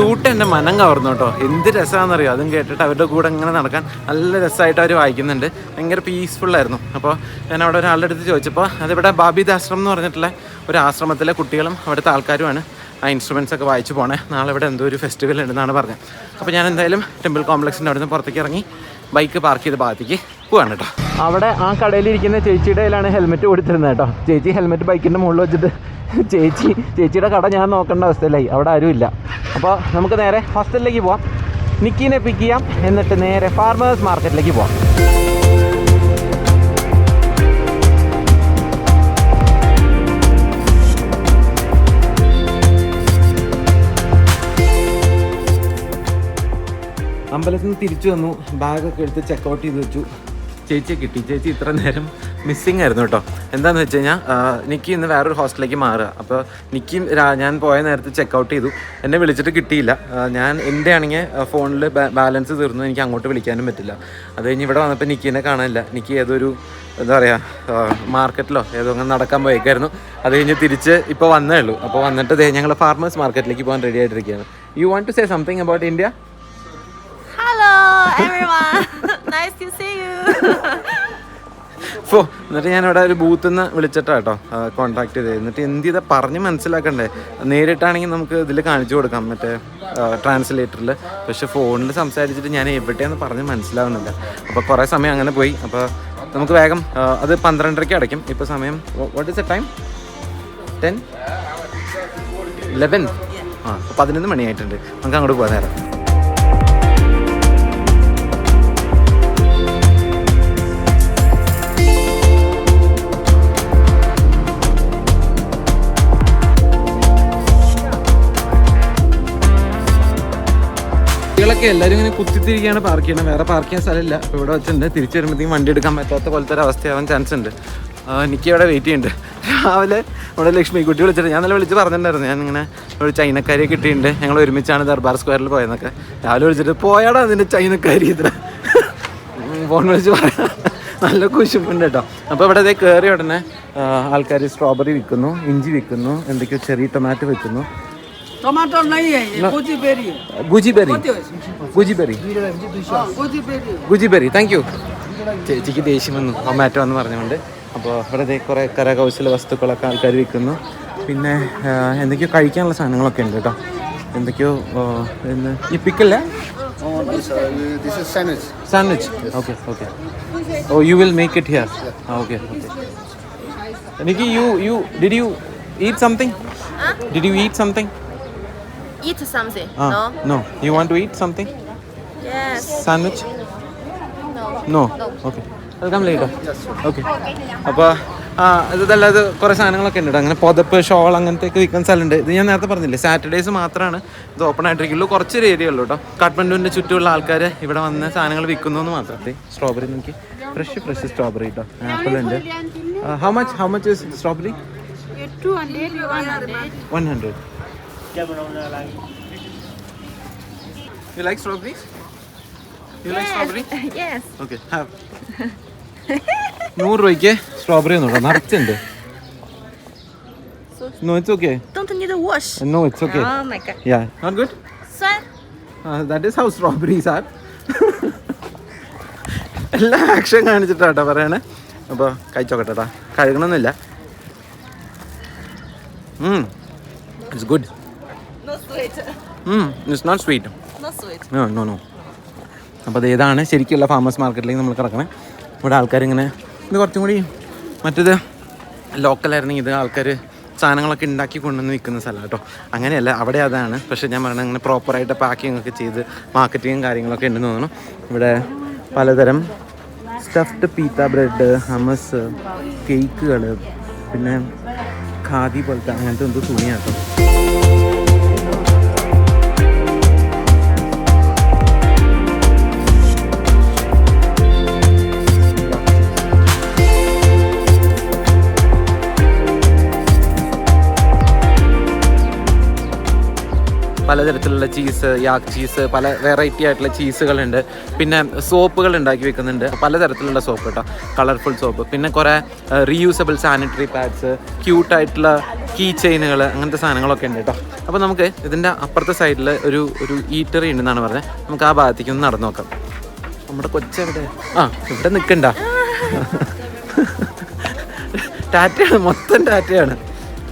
ഫ്ലൂട്ട് എന്റെ മനം കവർന്നു കേട്ടോ. എന്ത് രസമാണെന്നറിയോ അതും കേട്ടിട്ട് അവരുടെ കൂടെ ഇങ്ങനെ നടക്കാൻ നല്ല രസമായിട്ട് അവർ വായിക്കുന്നുണ്ട്. ഭയങ്കര പീസ്ഫുൾ ആയിരുന്നു. അപ്പോൾ ഞാൻ അവിടെ ഒരാളുടെ അടുത്ത് ചോദിച്ചപ്പോൾ അതിവിടെ ബാബിദ് ആശ്രമം എന്ന് പറഞ്ഞിട്ടുള്ള ഒരു ആശ്രമത്തിലെ കുട്ടികളും അവിടുത്തെ ആൾക്കാരുമാണ്. ആ ഇൻസ്ട്രുമെൻസ് ഒക്കെ വായിച്ചു പോണേ. നാളെ ഇവിടെ എന്തോ ഒരു ഫെസ്റ്റിവൽ ഉണ്ടെന്നാണ് പറഞ്ഞത് അപ്പോൾ ഞാൻ എന്തായാലും ടെമ്പിൾ കോംപ്ലക്സിന്റെ അവിടെ നിന്ന് പുറത്തേക്ക് ഇറങ്ങി ബൈക്ക് പാർക്ക് ചെയ്ത് ഭാഗത്തേക്ക് പോവാണ് കേട്ടോ. അവിടെ ആ കടയിലിരിക്കുന്ന ചേച്ചിയുടെ കയ്യിലാണ് ഹെൽമെറ്റ് കൊടുത്തിരുന്നത് കേട്ടോ. ചേച്ചി ഹെൽമെറ്റ് ബൈക്കിന്റെ മുകളിൽ വെച്ചിട്ട് ചേച്ചി ചേച്ചിയുടെ കട ഞാൻ നോക്കേണ്ട അവസ്ഥയിലായി. അവിടെ ആരുമില്ല അപ്പോൾ നമുക്ക് നേരെ ഹോസ്റ്റലിലേക്ക് പോവാം. നിക്കീനെ പിക്ക് ചെയ്യാം. എന്നിട്ട് നേരെ ഫാർമേഴ്സ് മാർക്കറ്റിലേക്ക് പോവാം. അമ്പലത്തിൽ നിന്ന് തിരിച്ചു വന്നു. ബാഗൊക്കെ എടുത്ത് ചെക്കൗട്ട് ചെയ്ത് വെച്ചു. ചേച്ചിയെ കിട്ടി. ചേച്ചി ഇത്ര നേരം മിസ്സിങ് ആയിരുന്നു കേട്ടോ. എന്താണെന്ന് വെച്ച് കഴിഞ്ഞാൽ നിക്കി ഇന്ന് വേറൊരു ഹോസ്റ്റലിലേക്ക് മാറുക. അപ്പോൾ നിക്കി ഞാൻ പോയ നേരത്തെ ചെക്കൗട്ട് ചെയ്തു. എന്നെ വിളിച്ചിട്ട് കിട്ടിയില്ല. ഞാൻ എന്റെ ആണെങ്കിൽ ഫോണിൽ ബാലൻസ് തീർന്നു. എനിക്ക് അങ്ങോട്ട് വിളിക്കാനും പറ്റില്ല. അത് കഴിഞ്ഞ് ഇവിടെ വന്നപ്പോൾ നിക്കിനെ കാണാനില്ല. നിക്കി ഏതൊരു എന്താ പറയുക മാർക്കറ്റിലോ ഏതോ അങ്ങനെ നടക്കാൻ പോയേക്കായിരുന്നു. അത് കഴിഞ്ഞ് തിരിച്ച് ഇപ്പോൾ വന്നേ ഉള്ളൂ. അപ്പോൾ വന്നിട്ട് ഞങ്ങൾ ഫാർമേഴ്സ് മാർക്കറ്റിലേക്ക് പോകാൻ ready ആയിട്ടിരിക്കുകയാണ്. You want to say something about India Hello, everyone. nice to see you. ഫോ എന്നിട്ട് ഞാൻ ഇവിടെ ഒരു ബൂത്തിൽ നിന്ന് വിളിച്ചിട്ടാ കേട്ടോ കോൺടാക്ട് ചെയ്തത്. എന്നിട്ട് എന്ത് ചെയ്താൽ പറഞ്ഞ് മനസ്സിലാക്കണ്ടേ? നേരിട്ടാണെങ്കിൽ നമുക്ക് ഇതിൽ കാണിച്ചു കൊടുക്കാം മറ്റേ ട്രാൻസ്ലേറ്ററിൽ പക്ഷെ ഫോണിൽ സംസാരിച്ചിട്ട് ഞാൻ എവിടെയാന്ന് പറഞ്ഞ് മനസ്സിലാവുന്നില്ല. അപ്പോൾ കുറേ സമയം അങ്ങനെ പോയി. അപ്പോൾ നമുക്ക് വേഗം അത് പന്ത്രണ്ടരയ്ക്ക് അടയ്ക്കും. ഇപ്പോൾ സമയം what is a time ten eleven ആ പതിനൊന്ന് മണിയായിട്ടുണ്ട്. നമുക്ക് അങ്ങോട്ട് പോകാൻ നേരം. കുട്ടികളൊക്കെ എല്ലാവരും ഇങ്ങനെ കുത്തിത്തിരിക്കുകയാണ് പാർക്ക് ചെയ്യണം വേറെ പാർക്ക് ചെയ്യാൻ സ്ഥലമില്ല. അപ്പോൾ ഇവിടെ വെച്ചിട്ടുണ്ട്. തിരിച്ചു വരുമ്പോഴത്തേക്കും വണ്ടി എടുക്കാൻ പറ്റാത്ത പോലത്തെ ഒരു അവസ്ഥയാവാൻ ചാൻസ് ഉണ്ട്. എനിക്ക് ഇവിടെ വെയിറ്റ് ചെയ്യുന്നുണ്ട്. രാവിലെ ഇവിടെ ലക്ഷ്മി കുട്ടി വിളിച്ചിട്ട് ഞാൻ നല്ല വിളിച്ച് പറഞ്ഞിട്ടുണ്ടായിരുന്നു. ഞാൻ ഇങ്ങനെ ഒരു ചൈനക്കാരിയെ കിട്ടിയിട്ടുണ്ട്. ഞങ്ങൾ ഒരുമിച്ചാണ് ദർബാർ സ്ക്വയറിൽ പോയെന്നൊക്കെ രാവിലെ വിളിച്ചിട്ട് പോയാടാ അതിന്റെ ചൈനക്കാരി ഇത്ര. ഫോൺ വിളിച്ച് പറയാം നല്ല കുശുമ്പുണ്ട് കേട്ടോ. അപ്പോൾ ഇവിടെ ഇതേ കയറി ഉടനെ ആൾക്കാർ സ്ട്രോബെറി വിൽക്കുന്നു ഇഞ്ചി വിൽക്കുന്നു എന്തൊക്കെയോ ചെറിയ ടൊമാറ്റോ വിൽക്കുന്നു. टमाटर नहीं है ये गोजी बेरी है ഗുജിബെറി ഗുജിബെറി हाँ, goji berry gooseberry thank you ചേച്ചിക്ക് ദേഷ്യം വന്നു ടൊമാറ്റോ എന്ന് പറഞ്ഞുകൊണ്ട് അപ്പോൾ ഇവിടെ ദേ കുറേ കരകൗശല വസ്തുക്കളൊക്കെ ആൾക്കാർ വിൽക്കുന്നു പിന്നെ ആ, എന്തൊക്കെയോ കഴിക്കാനുള്ള സാധനങ്ങളൊക്കെ ഉണ്ട് കേട്ടോ എന്തൊക്കെയോ ആ, എന്ന് ഈ പിക്കല്ല Oh, this, uh, this is sandwich. Sandwich okay okay oh you will make it here okay okay എനിക്ക് you you did you eat something Huh? Did you eat something Eat something. Ah, No? No you want to eat something? Yes. Sandwich? No. No. Okay. Welcome later okay അപ്പോൾ ആ ഇതല്ലാതെ കുറേ സാധനങ്ങളൊക്കെ ഉണ്ട് അങ്ങനെ പുതപ്പ് shawl അങ്ങനത്തെ ഒക്കെ വിൽക്കുന്ന സ്ഥലമുണ്ട് ഇത് ഞാൻ നേരത്തെ പറഞ്ഞില്ലേ സാറ്റർഡേസ് മാത്രമാണ് ഇത് ഓപ്പൺ ആയിട്ടിരിക്കുള്ളൂ കുറച്ചൊരു ഏരിയ ഉള്ളൂ കേട്ടോ കാഠ്മണ്ഡുവിന്റെ ചുറ്റുമുള്ള ആൾക്കാർ ഇവിടെ വന്ന് സാധനങ്ങൾ വിൽക്കുന്നു എന്ന് മാത്രം സ്ട്രോബെറി നോക്കി ഫ്രഷ് ഫ്രഷ് സ്ട്രോബെറി കേട്ടോ ആപ്പിൾ ഉണ്ട് how much how much strawberry one 200, you 100. One hundred you like strawberry you like strawberry yes. Okay നൂറ് രൂപയ്ക്ക് സ്ട്രോബെറി ഒന്നും നിറച്ചുണ്ട് no it's okay Don't need a wash. No it's okay Oh my god. Yeah not good Sweat. That is how strawberries are എല്ലാ action കാണിച്ചിട്ടാട്ടോ പറയണേ. അപ്പോൾ കഴിച്ചോക്കട്ടെ കേട്ടോ കഴുകണമെന്നില്ല it's good Sweat. It's not sweet. No no no അപ്പോൾ അത് ഏതാണ് ശരിക്കുള്ള ഫാമേഴ്സ് മാർക്കറ്റിലേക്ക് നമ്മൾ കിടക്കണേ. ഇവിടെ ആൾക്കാർ ഇങ്ങനെ ഇത് കുറച്ചും കൂടി മറ്റേത് ലോക്കലായിരുന്നെങ്കിൽ ഇത് ആൾക്കാർ സാധനങ്ങളൊക്കെ ഉണ്ടാക്കി കൊണ്ടുവന്ന് വിൽക്കുന്ന സ്ഥലം കേട്ടോ. അങ്ങനെയല്ല അവിടെ അതാണ്. പക്ഷേ ഞാൻ പറയുന്നത് അങ്ങനെ പ്രോപ്പറായിട്ട് പാക്കിംഗ് ഒക്കെ ചെയ്ത് മാർക്കറ്റിങ്ങും കാര്യങ്ങളൊക്കെ ഉണ്ടെന്ന് തോന്നുന്നു. ഇവിടെ പലതരം സ്റ്റഫ്ഡ് പീത്ത ബ്രെഡ് ഹമസ് കേക്കുകൾ പിന്നെ ഖാദി പോലത്തെ അങ്ങനത്തെ എന്തോ തുണിയാട്ടോ പലതരത്തിലുള്ള ചീസ് യാക് ചീസ് പല വെറൈറ്റി ആയിട്ടുള്ള ചീസുകളുണ്ട് പിന്നെ സോപ്പുകൾ ഉണ്ടാക്കി വെക്കുന്നുണ്ട്. പലതരത്തിലുള്ള സോപ്പ് കേട്ടോ. Colourful soap. പിന്നെ കുറേ റീയൂസബിൾ സാനിറ്ററി പാഡ്സ് ക്യൂട്ടായിട്ടുള്ള കീ ചെയിനുകൾ അങ്ങനത്തെ സാധനങ്ങളൊക്കെ ഉണ്ട് കേട്ടോ. അപ്പോൾ നമുക്ക് ഇതിന്റെ അപ്പുറത്തെ സൈഡിൽ ഒരു ഒരു ഈറ്ററി ഉണ്ടെന്നാണ് പറഞ്ഞത്. നമുക്ക് ആ ഭാഗത്തേക്ക് ഒന്ന് നടന്നു നോക്കാം. നമ്മുടെ കൊച്ചെവിടെ? ആ ഇവിടെ നിൽക്കണ്ട ടാറ്റയാണ് മൊത്തം ടാറ്റയാണ്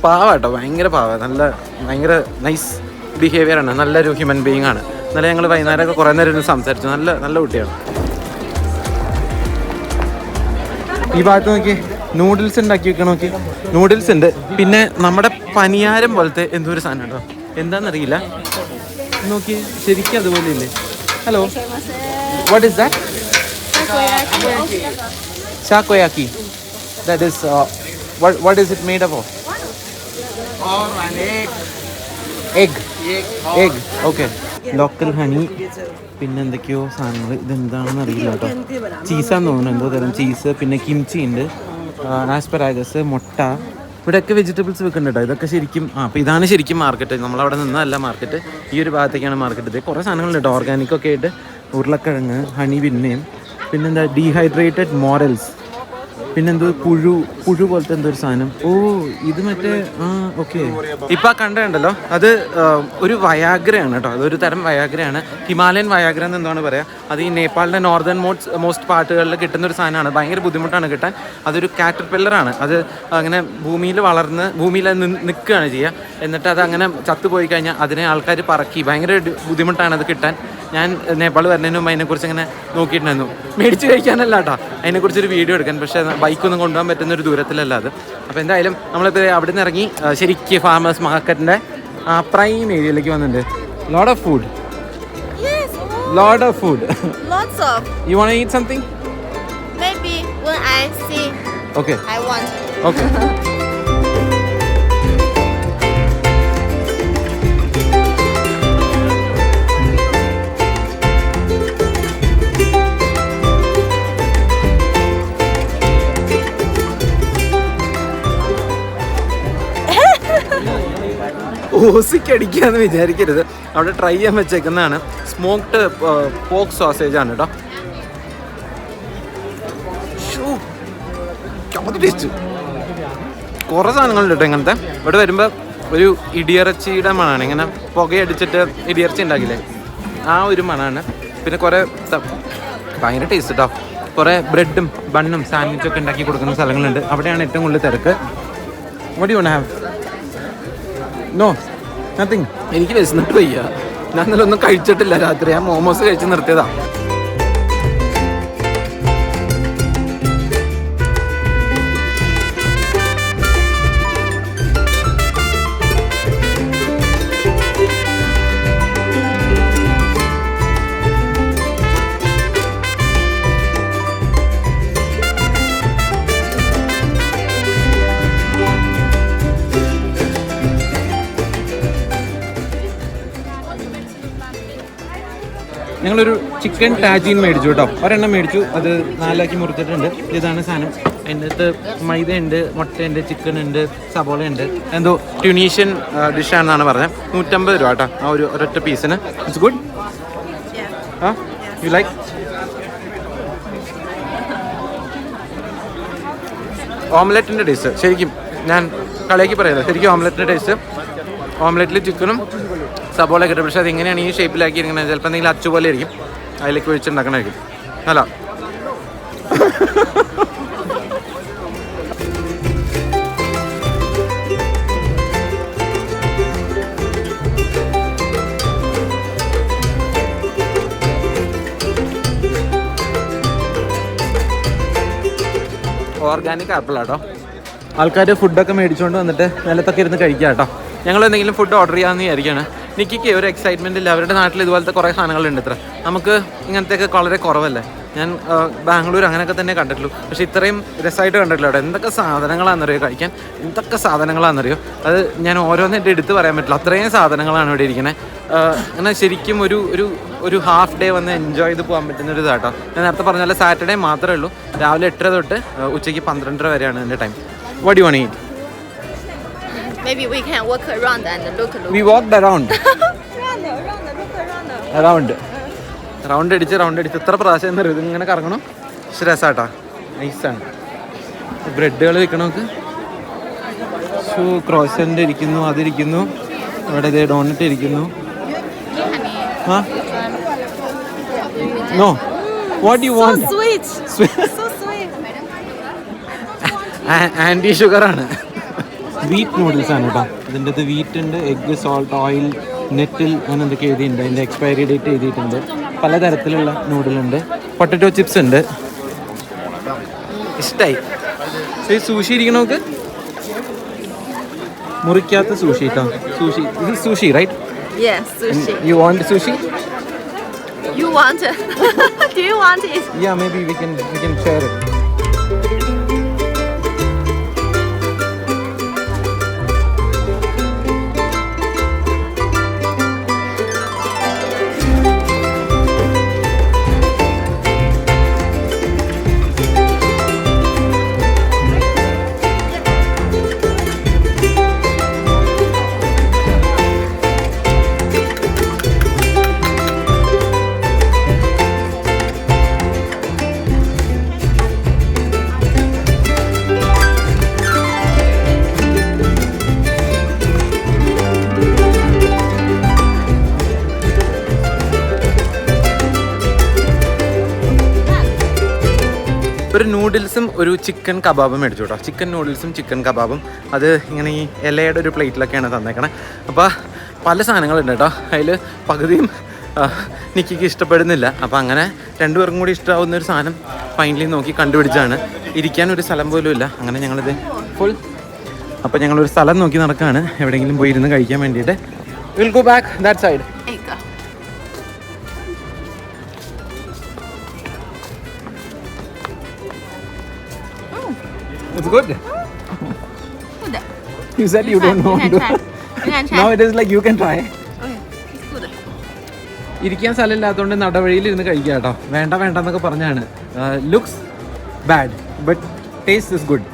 പാവാട്ടോ ഭയങ്കര പാവ. നല്ല ഭയങ്കര നൈസ് ബിഹേവിയർ ആണ്. നല്ലൊരു ഹ്യൂമൻ ബീയിങ് ആണ്. ഇന്നലെ ഞങ്ങൾ വൈകുന്നേരമൊക്കെ കുറേ നേരം ഇരുന്ന് സംസാരിച്ചു. നല്ല നല്ല കുട്ടിയാണ്. ഈ ഭാഗത്ത് നോക്കി നൂഡിൽസ് ഉണ്ടാക്കി വെക്കണം നോക്കി നൂഡിൽസ് ഉണ്ട്. പിന്നെ നമ്മുടെ പനിയാരം പോലത്തെ എന്തോ ഒരു സാധനം ഉണ്ടോ? എന്താണെന്നറിയില്ല നോക്കി ശരിക്കും അതുപോലെ ഇല്ലേ. Hello what is that what is it uh, what, what is it made Egg. Egg. Local honey പിന്നെ എന്തൊക്കെയോ സാധനങ്ങൾ ഇതെന്താണെന്ന് അറിയില്ല കേട്ടോ. ചീസാന്ന് തോന്നുന്നു. എന്തോ തരം ചീസ് പിന്നെ കിംച്ചി ഉണ്ട്. ആസ്പെറാഗസ് മുട്ട. ഇവിടെയൊക്കെ വെജിറ്റബിൾസ് വെക്കുന്നുണ്ട് ഇതൊക്കെ ശരിക്കും ആ അപ്പോൾ ഇതാണ് ശരിക്കും മാർക്കറ്റ് നമ്മളവിടെ നിന്നല്ല മാർക്കറ്റ് ഈ ഒരു ഭാഗത്തേക്കാണ് മാർക്കറ്റ് ഇത് കുറേ സാധനങ്ങളുണ്ട് ഓർഗാനിക് ഒക്കെ ആയിട്ട് ഉരുളക്കിഴങ്ങ് ഹണി പിന്നെയും. പിന്നെന്താ ഡീഹൈഡ്രേറ്റഡ് മോറൽസ് പിന്നെന്തോ പുഴു പുഴു പോലത്തെ എന്തോ ഒരു സാധനം. ഓ ഇത് മറ്റേ ആ ഓക്കെ. ഇപ്പൊ കണ്ടുണ്ടല്ലോ. അത് ഒരു വയാഗ്രയാണ് കേട്ടോ. അതൊരു തരം വയാഗ്രയാണ്. ഹിമാലയൻ വയാഗ്ര എന്ന് എന്താണ് പറയാ? അത് ഈ നേപ്പാളിന്റെ നോർത്തേൺ മോസ്റ്റ് മോസ്റ്റ് പാർട്ടുകളിൽ കിട്ടുന്ന ഒരു സാധനമാണ്. ഭയങ്കര ബുദ്ധിമുട്ടാണ് കിട്ടാൻ. അതൊരു കാറ്റർപില്ലറാണ് അത് അങ്ങനെ ഭൂമിയിൽ വളർന്ന് ഭൂമിയിൽ നിൽക്കുകയാണ് ചെയ്യുക എന്നിട്ട് അത് അങ്ങനെ ചത്തുപോയി കഴിഞ്ഞാൽ അതിനെ ആൾക്കാർ പറക്കി. ഭയങ്കര ബുദ്ധിമുട്ടാണ് അത് കിട്ടാൻ. ഞാൻ നേപ്പാൾ വരുന്നതിന് മുമ്പ് അതിനെക്കുറിച്ച് ഇങ്ങനെ നോക്കിയിട്ടുണ്ടായിരുന്നു. മേടിച്ച് കഴിക്കാനല്ല കേട്ടോ. അതിനെക്കുറിച്ച് ഒരു വീഡിയോ എടുക്കാൻ പക്ഷേ ബൈക്കൊന്നും കൊണ്ടുപോകാൻ പറ്റുന്ന ഒരു ദൂരത്തിലല്ല അത്. അപ്പോൾ എന്തായാലും നമ്മളിപ്പോൾ അവിടെ നിന്ന് ഇറങ്ങി ശരിക്കും ഫാമേഴ്സ് മാർക്കറ്റിന്റെ പ്രൈം ഏരിയയിലേക്ക് വന്നിട്ടുണ്ട്. Load of food load of food Lots of. You want eat something Maybe when I see. Okay I want. Okay ഓസിക്ക് അടിക്കാന്ന് വിചാരിക്കരുത്. അവിടെ ട്രൈ ചെയ്യാൻ വെച്ചേക്കുന്നതാണ്. സ്മോക്ഡ് പോക്ക് സോസേജ് ആണ് കേട്ടോ കുറേ സാധനങ്ങളുണ്ട് കേട്ടോ ഇങ്ങനത്തെ. ഇവിടെ വരുമ്പോൾ ഒരു ഇടിയിറച്ചിയുടെ മണമാണ് ഇങ്ങനെ പുകയടിച്ചിട്ട് ഇടിയിറച്ചി ഉണ്ടാക്കില്ലേ? ആ ഒരു മണമാണ് പിന്നെ കുറേ ഭയങ്കര ടേസ്റ്റ് കേട്ടോ കുറേ ബ്രെഡും ബണ്ണും സാൻഡ്വിച്ചൊക്കെ ഉണ്ടാക്കി കൊടുക്കുന്ന സ്ഥലങ്ങളുണ്ട്. അവിടെയാണ് ഏറ്റവും കൂടുതൽ തിരക്ക്. What you have no nothing എനിക്ക് വിശന്നിട്ട് വയ്യ. ഞാൻ ഒന്നും കഴിച്ചിട്ടില്ല രാത്രി. ഞാൻ മോമോസ് കഴിച്ച് നിർത്തിയതാ. ഞങ്ങളൊരു ചിക്കൻ ടാജീൻ മേടിച്ചു കേട്ടോ. ഒരെണ്ണം മേടിച്ചു. അത് നാലാക്കി മുറിച്ചിട്ടുണ്ട്. ഇതാണ് സാധനം. അതിന്റെ അകത്ത് മൈദ ഉണ്ട് മുട്ടയുണ്ട് ചിക്കൻ ഉണ്ട് സബോള ഉണ്ട് എന്തോ ട്യൂണീഷ്യൻ ഡിഷാണെന്നാണ് പറഞ്ഞത്. നൂറ്റമ്പത് രൂപ കേട്ടോ. ആ ഒരു ഒരൊറ്റ പീസിന് ഇറ്റ്സ് ഗുഡ് ആ യു ലൈക്ക് ഓംലെറ്റിന്റെ ടേസ്റ്റ് ശരിക്കും ഞാൻ കളിയാക്കി പറയുന്നത് ശരിക്കും ഓംലെറ്റിന്റെ ടേസ്റ്റ് ഓംലെറ്റിൽ ചിക്കനും സബോള കിട്ടും. പക്ഷേ അത് എങ്ങനെയാണ് ഈ ഷേപ്പിലാക്കി ഇരിക്കുന്നത് ചിലപ്പോൾ എന്തെങ്കിലും അച്ചു പോലെ ആയിരിക്കും. അതിലേക്ക് ഒഴിച്ചുണ്ടാക്കണമായിരിക്കും അല്ല. ഓർഗാനിക് ആപ്പിൾ ആട്ടോ. ആൾക്കാർ ഫുഡൊക്കെ മേടിച്ചുകൊണ്ട് വന്നിട്ട് നിലത്തൊക്കെ ഇരുന്ന് കഴിക്കാം കേട്ടോ. ഞങ്ങൾ എന്തെങ്കിലും ഫുഡ് ഓർഡർ ചെയ്യാമെന്ന് വിചാരിക്കുകയാണ് നിക്കിക്ക് ഒരു എക്സൈറ്റ്മെന്റ് ഇല്ല. അവരുടെ നാട്ടിൽ ഇതുപോലത്തെ കുറേ സാധനങ്ങളുണ്ട് ഇത്ര. നമുക്ക് ഇങ്ങനത്തെയൊക്കെ വളരെ കുറവല്ലേ? ഞാൻ ബാംഗ്ലൂർ അങ്ങനെയൊക്കെ തന്നെ കണ്ടിട്ടുള്ളൂ. പക്ഷെ ഇത്രയും രസമായിട്ട് കണ്ടിട്ടില്ല അവിടെ എന്തൊക്കെ സാധനങ്ങളാണെന്നറിയോ കഴിക്കാൻ? എന്തൊക്കെ സാധനങ്ങളാണെന്നറിയോ? അത് ഞാൻ ഓരോന്നായിട്ട് എടുത്ത് പറയാൻ പറ്റില്ല. അത്രയും സാധനങ്ങളാണ് ഇവിടെ ഇരിക്കുന്നത് അങ്ങനെ ശരിക്കും ഒരു ഒരു ഒരു ഹാഫ് ഡേ വന്ന് എൻജോയ് ചെയ്ത് പോകാൻ പറ്റുന്ന ഒരു ഇതാട്ടോ ഞാൻ നേരത്തെ പറഞ്ഞ പോലെ സാറ്റർഡേ മാത്രമേ ഉള്ളൂ. രാവിലെ എട്ടര തൊട്ട് ഉച്ചയ്ക്ക് പന്ത്രണ്ടര വരെയാണ് എന്റെ ടൈം വടി വണി Maybe we can walk around and look look. We walked around. Around, around, look around. Around. Round അടിച്ച് റൗണ്ട് അടിച്ച്. എത്ര പ്രാവശ്യം എന്താ ഇത് ഇങ്ങനെ കറങ്ങണം. പക്ഷെ രസാട്ടാ. നൈസാണ് ബ്രെഡുകൾ വിൽക്കണം ഷൂ ക്രോസന്റ് ഇരിക്കുന്നു അതിരിക്കുന്നു. അവിടെ ഇതേ ഡോണറ്റ് ഇരിക്കുന്നു. ആ? No what you want Sweet. So sweet. Aunty ഷുഗറാണ് wheat noodles ആണ് കേട്ടോ ഇതിന്റെ അത് വീറ്റ് ഉണ്ട് എഗ്ഗ് സോൾട്ട് ഓയിൽ നെറ്റിൽ അങ്ങനെ എന്തൊക്കെ എഴുതിയിട്ടുണ്ട്. അതിന്റെ എക്സ്പയറി ഡേറ്റ് എഴുതിയിട്ടുണ്ട്. പലതരത്തിലുള്ള നൂഡിലുണ്ട് പൊട്ടറ്റോ ചിപ്സ് ഉണ്ട്. ഇഷ്ടമായി ഈ സൂഷി ഇരിക്കണോ നമുക്ക് മുറിക്കാത്ത സൂഷി കേട്ടോ സൂഷി ഇത് sushi right. You want sushi You want? it? Do you want it? Yeah, maybe we can we can share share ഒരു നൂഡിൽസും ഒരു ചിക്കൻ കബാബും മേടിച്ചു കേട്ടോ ചിക്കൻ നൂഡിൽസും ചിക്കൻ കബാബും അത് ഇങ്ങനെ ഈ ഇലയുടെ ഒരു പ്ലേറ്റിലൊക്കെയാണ് തന്നേക്കണേ. അപ്പോൾ പല സാധനങ്ങളുണ്ട് കേട്ടോ അതിൽ പകുതിയും നിക്കിക്ക് ഇഷ്ടപ്പെടുന്നില്ല. അപ്പോൾ അങ്ങനെ രണ്ടുപേർക്കും കൂടി ഇഷ്ടമാവുന്ന ഒരു സാധനം ഫൈനലി നോക്കി കണ്ടുപിടിച്ചാണ് ഇരിക്കാൻ ഒരു സ്ഥലം പോലും ഇല്ല. അങ്ങനെ ഞങ്ങളിത് ഫുൾ അപ്പോൾ ഞങ്ങളൊരു സ്ഥലം നോക്കി നടക്കുകയാണ് എവിടെയെങ്കിലും പോയി ഇരുന്ന് കഴിക്കാൻ വേണ്ടിയിട്ട്. Will go back that side Egg. good. Good. You said you don't no You can try. You can try. Now it is like you can it's good. ഇരിക്കാൻ സ്ഥലമില്ലാത്തതുകൊണ്ട് നടവഴിയിൽ ഇരുന്ന് കഴിക്കുക കേട്ടോ വേണ്ട വേണ്ട എന്നൊക്കെ പറഞ്ഞാണ് looks bad but taste is good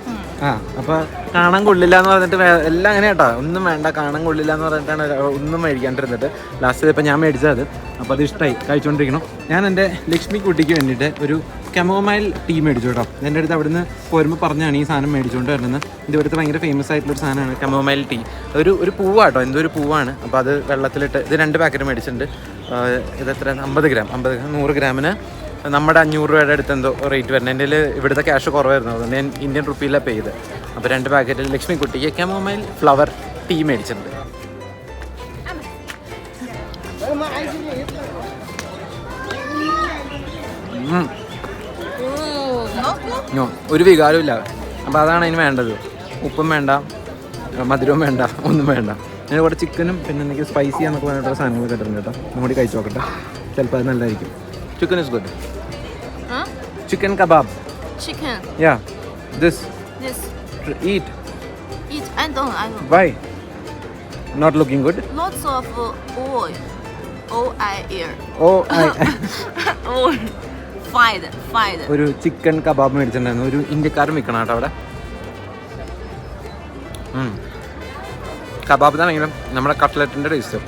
ആ അപ്പോൾ കാണാൻ കൊള്ളില്ല എന്ന് പറഞ്ഞിട്ട് എല്ലാം അങ്ങനെ കേട്ടോ ഒന്നും വേണ്ട കാണാൻ കൊള്ളില്ല എന്ന് പറഞ്ഞിട്ടാണ് ഒന്നും മേടിക്കാണ്ടിരുന്നിട്ട് ലാസ്റ്റ് ഇപ്പം ഞാൻ മേടിച്ചത് അപ്പോൾ അത് ഇഷ്ടമായി കഴിച്ചുകൊണ്ടിരിക്കണം ഞാൻ എന്റെ ലക്ഷ്മി കുട്ടിക്ക് വേണ്ടിയിട്ട് ഒരു കെമോമൈൽ ടീ മേടിച്ചു കേട്ടോ. എന്റെ അടുത്ത് അവിടുന്ന് പോരുമ്പോൾ പറഞ്ഞാണ് ഈ സാധനം മേടിച്ചുകൊണ്ട് വരുന്നത് ഇത് ഇവിടുത്തെ ഭയങ്കര ഫേമസ് ആയിട്ടുള്ള ഒരു സാധനമാണ് കെമോമൈൽ ടീ. ഒരു ഒരു പൂവാട്ടോ എന്തോ ഒരു പൂവാണ്. അപ്പോൾ അത് വെള്ളത്തിലിട്ട് ഇത് രണ്ട് പാക്കറ്റ് മേടിച്ചിട്ടുണ്ട്. ഇത് എത്ര? അമ്പത് ഗ്രാം അമ്പത് നൂറ് ഗ്രാമിന് നമ്മുടെ അഞ്ഞൂറ് രൂപയുടെ അടുത്ത് എന്തോ റേറ്റ് വരുന്നത്. എന്റെ ഇവിടുത്തെ ക്യാഷ് കുറവായിരുന്നു. അതുകൊണ്ട് ഞാൻ ഇന്ത്യൻ റുപ്പിയിലാണ് പേ ചെയ്ത് അപ്പോൾ രണ്ട് പാക്കറ്റ് ലക്ഷ്മി കുട്ടിക്ക് കെമോമൈൽ ഫ്ലവർ ടീ മേടിച്ചിട്ടുണ്ട്. ഉം. No, ഒരു വികാരവും ഇല്ല അപ്പോൾ അതാണ് അതിന് വേണ്ടത്. ഉപ്പും വേണ്ട മധുരവും വേണ്ട ഒന്നും വേണ്ട. ഞാൻ കുറച്ച് ചിക്കനും പിന്നെ എനിക്ക് സ്പൈസി എന്നൊക്കെ പറഞ്ഞിട്ടുള്ള സാധനങ്ങൾ കിട്ടുന്നുണ്ട് കേട്ടോ. നമ്മുടെ കഴിച്ച് നോക്കട്ടെ. ചിലപ്പോൾ അത് നല്ലതായിരിക്കും. Chicken is good? Chicken kebab chicken yeah this This. Eat eat. I. Why not looking good oh. O oh I oh ഒരു ചിക്കൻ കബാബ് മേടിച്ചിട്ടുണ്ടായിരുന്നു. ഒരു ഇന്ത്യക്കാരൻ വിൽക്കണം കേട്ടോ അവിടെ. കബാബ് താണെങ്കിലും നമ്മുടെ കട്ട്ലറ്റിന്റെ ടേസ്റ്റ്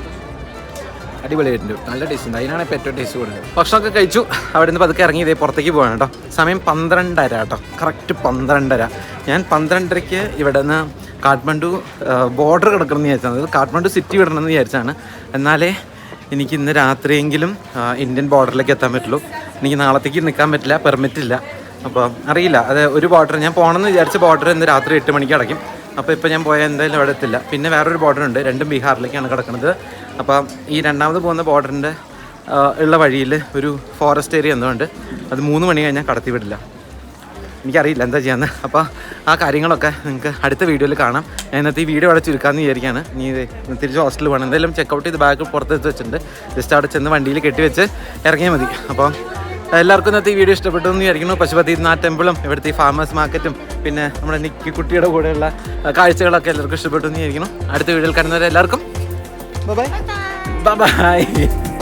അടിപൊളിയായിട്ടുണ്ട് നല്ല ടേസ്റ്റ് ഉണ്ട്. അതിനാണ് ഇപ്പോൾ ഏറ്റവും ടേസ്റ്റ് കൂടുതൽ. ഭക്ഷണമൊക്കെ കഴിച്ചു. അവിടെ നിന്ന് പതുക്കെ ഇറങ്ങി ഇതേ പുറത്തേക്ക് പോകണം കേട്ടോ. സമയം പന്ത്രണ്ടര കേട്ടോ. കറക്റ്റ് പന്ത്രണ്ടര. ഞാൻ പന്ത്രണ്ടരയ്ക്ക് ഇവിടെ നിന്ന് കാഠ്മണ്ഡു ബോർഡർ കിടക്കണമെന്ന് വിചാരിച്ചത് കാഠ്മണ്ഡു സിറ്റി വിടണമെന്ന് വിചാരിച്ചാണ് എന്നാലേ എനിക്ക് ഇന്ന് രാത്രിയെങ്കിലും ഇന്ത്യൻ ബോർഡറിലേക്ക് എത്താൻ പറ്റുള്ളൂ. എനിക്ക് നാളത്തേക്ക് നിൽക്കാൻ പറ്റില്ല പെർമിറ്റ് ഇല്ല. അപ്പോൾ അറിയില്ല അത് ഒരു ബോർഡർ ഞാൻ പോകണമെന്ന് വിചാരിച്ച ബോർഡർ ഇന്ന് രാത്രി എട്ട് മണിക്ക് അടയ്ക്കും. അപ്പോൾ ഇപ്പോൾ ഞാൻ പോയാൽ എന്തായാലും അവിടെ എത്തില്ല. പിന്നെ വേറൊരു ബോർഡർ ഉണ്ട് രണ്ടും ബീഹാറിലേക്കാണ് കിടക്കുന്നത്. അപ്പം ഈ രണ്ടാമത് പോകുന്ന ബോർഡറിന്റെ ഉള്ള വഴിയിൽ ഒരു ഫോറസ്റ്റ് ഏരിയ എന്തോ ഉണ്ട്. അത് മൂന്ന് മണി കഴിഞ്ഞാൽ കടത്തി വിടില്ല എനിക്കറിയില്ല എന്താ ചെയ്യാന്ന്. അപ്പോൾ ആ കാര്യങ്ങളൊക്കെ നിങ്ങൾക്ക് അടുത്ത വീഡിയോയിൽ കാണാം. ഞാൻ ഇന്നത്തെ ഈ വീഡിയോ അവിടെ ചുരുക്കാമെന്ന് വിചാരിക്കുകയാണ് നീ തിരിച്ച് ഹോസ്റ്റലിൽ പോകണം. എന്തായാലും ചെക്കൗട്ട് ചെയ്ത് ബാഗ് പുറത്തെടുത്ത് വെച്ചിട്ടുണ്ട്. ജസ്റ്റ് അവിടെ ചെന്ന് വണ്ടിയിൽ കെട്ടിവെച്ച് ഇറങ്ങിയാൽ മതി. അപ്പോൾ എല്ലാവർക്കും ഇന്നത്തെ ഈ വീഡിയോ ഇഷ്ടപ്പെട്ടു എന്ന് വിചാരിക്കുന്നു. പശുപതിനാഥ് ടെമ്പിളും ഇവിടുത്തെ ഈ ഫാമേഴ്സ് മാർക്കറ്റും പിന്നെ നമ്മുടെ നിക്കി കുട്ടിയുടെ കൂടെയുള്ള കാഴ്ചകളൊക്കെ എല്ലാവർക്കും ഇഷ്ടപ്പെട്ടു എന്ന് വിചാരിക്കുന്നു. അടുത്ത വീഡിയോയിൽ കാണുന്നവരെ എല്ലാവർക്കും ബൈ ബൈ ബൈ